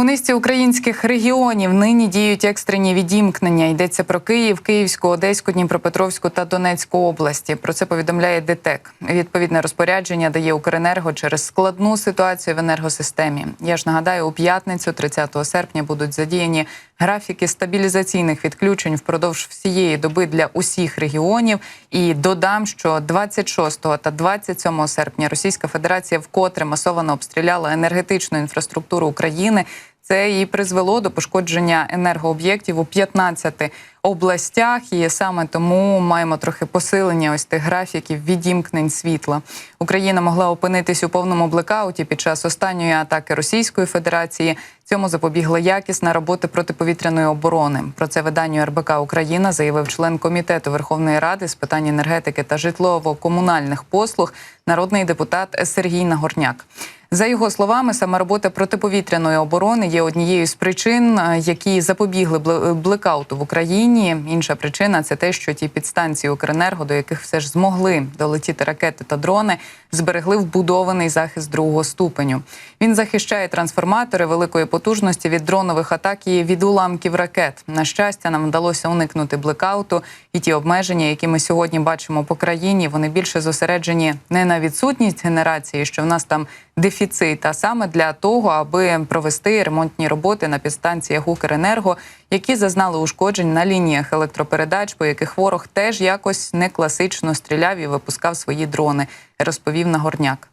У низці українських регіонів нині діють екстрені відімкнення. Йдеться про Київ, Київську, Одеську, Дніпропетровську та Донецьку області. Про це повідомляє ДТЕК. Відповідне розпорядження дає Укренерго через складну ситуацію в енергосистемі. Я ж нагадаю, у п'ятницю, 30 серпня, будуть задіяні графіки стабілізаційних відключень впродовж всієї доби для усіх регіонів. І додам, що 26 та 27 серпня Російська Федерація вкотре масово обстріляла енергетичну інфраструктуру України. Це і призвело до пошкодження енергооб'єктів у 15 областях, і саме тому маємо трохи посилення ось тих графіків відімкнень світла. Україна могла опинитись у повному блекауті під час останньої атаки Російської Федерації. Цьому запобігла якісна робота протиповітряної оборони. Про це виданню РБК Україна заявив член комітету Верховної Ради з питань енергетики та житлово-комунальних послуг, народний депутат Сергій Нагорняк. За його словами, саме робота протиповітряної оборони є однією з причин, е, які запобігли блекауту в Україні. Інша причина це те, що ті підстанції Укренерго, до яких все ж змогли долетіти ракети та дрони, зберегли вбудований захист другого ступеню. Він захищає трансформатори великої потужності від дронових атак і від уламків ракет. На щастя, нам вдалося уникнути блекауту, і ті обмеження, які ми сьогодні бачимо по країні, вони більше зосереджені не на відсутність генерації, що в нас там дефіцит, а саме для того, аби провести ремонтні роботи на підстанціях Укренерго, які зазнали ушкоджень на лініях електропередач, по яких ворог теж якось не класично стріляв і випускав свої дрони, розповів Нагорняк.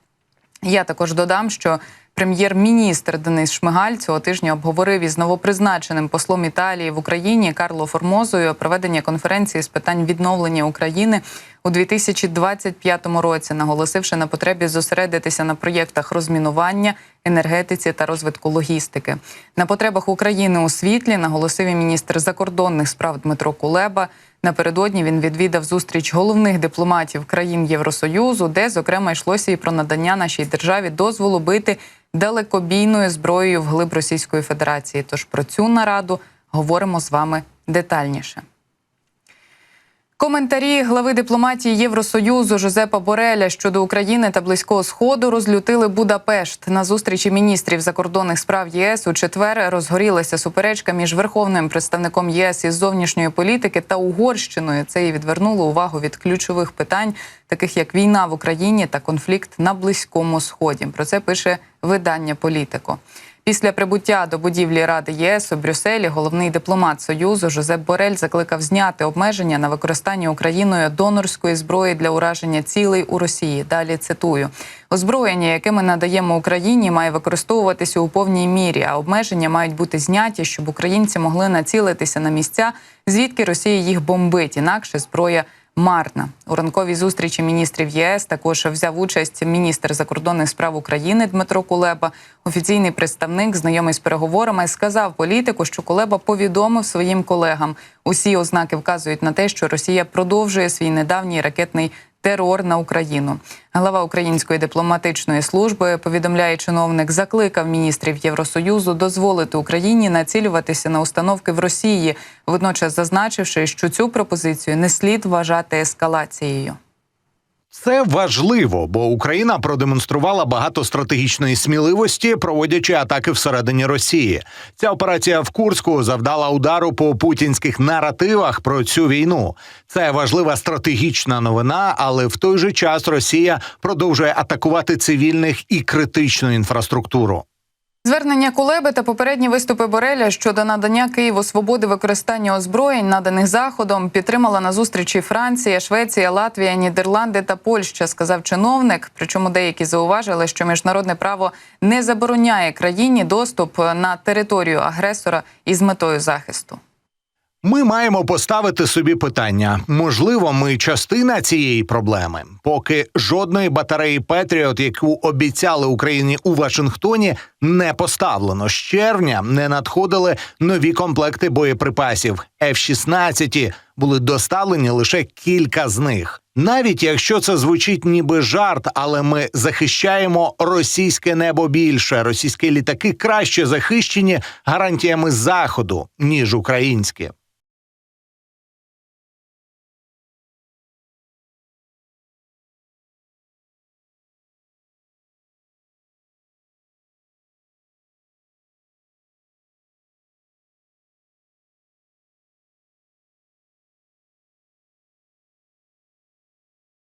Я також додам, що прем'єр-міністр Денис Шмигаль цього тижня обговорив із новопризначеним послом Італії в Україні Карло Формозою проведення конференції з питань відновлення України у 2025 році, наголосивши на потребі зосередитися на проєктах розмінування, енергетиці та розвитку логістики. На потребах України у світлі наголосив і міністр закордонних справ Дмитро Кулеба. Напередодні він відвідав зустріч головних дипломатів країн Євросоюзу, де зокрема йшлося і про надання нашій державі дозволу бити далекобійною зброєю вглиб Російської Федерації. Тож про цю нараду говоримо з вами детальніше. Коментарі глави дипломатії Євросоюзу Жозепа Бореля щодо України та близького сходу розлютили Будапешт. На зустрічі міністрів закордонних справ ЄС у четвер розгорілася суперечка між верховним представником ЄС із зовнішньої політики та Угорщиною. Це і відвернуло увагу від ключових питань, таких як війна в Україні та конфлікт на близькому сході. Про це пише видання Політико. Після прибуття до будівлі Ради ЄС у Брюсселі головний дипломат Союзу Жозеп Борель закликав зняти обмеження на використання Україною донорської зброї для ураження цілей у Росії. Далі цитую: озброєння, яке ми надаємо Україні, має використовуватися у повній мірі, а обмеження мають бути зняті, щоб українці могли націлитися на місця, звідки Росія їх бомбить. Інакше зброя марна. У ранковій зустрічі міністрів ЄС також взяв участь міністр закордонних справ України Дмитро Кулеба. Офіційний представник, знайомий з переговорами, сказав політику, що Кулеба повідомив своїм колегам. Усі ознаки вказують на те, що Росія продовжує свій недавній ракетний терор на Україну. Глава української дипломатичної служби повідомляє чиновник, закликав міністрів Євросоюзу дозволити Україні націлюватися на установки в Росії, водночас зазначивши, що цю пропозицію не слід вважати ескалацією. Це важливо, бо Україна продемонструвала багато стратегічної сміливості, проводячи атаки всередині Росії. Ця операція в Курську завдала удару по путінських наративах про цю війну. Це важлива стратегічна новина, але в той же час Росія продовжує атакувати цивільних і критичну інфраструктуру. Звернення Кулеби та попередні виступи Бореля щодо надання Києву свободи використання озброєнь, наданих заходом, підтримала на зустрічі Франція, Швеція, Латвія, Нідерланди та Польща, сказав чиновник. Причому деякі зауважили, що міжнародне право не забороняє країні доступ на територію агресора із метою захисту. Ми маємо поставити собі питання: можливо, ми частина цієї проблеми, поки жодної батареї Петріот, яку обіцяли Україні у Вашингтоні, не поставлено. З червня не надходили нові комплекти боєприпасів. F-16 були доставлені лише кілька з них. Навіть якщо це звучить ніби жарт, але ми захищаємо російське небо більше, російські літаки краще захищені гарантіями заходу ніж українські.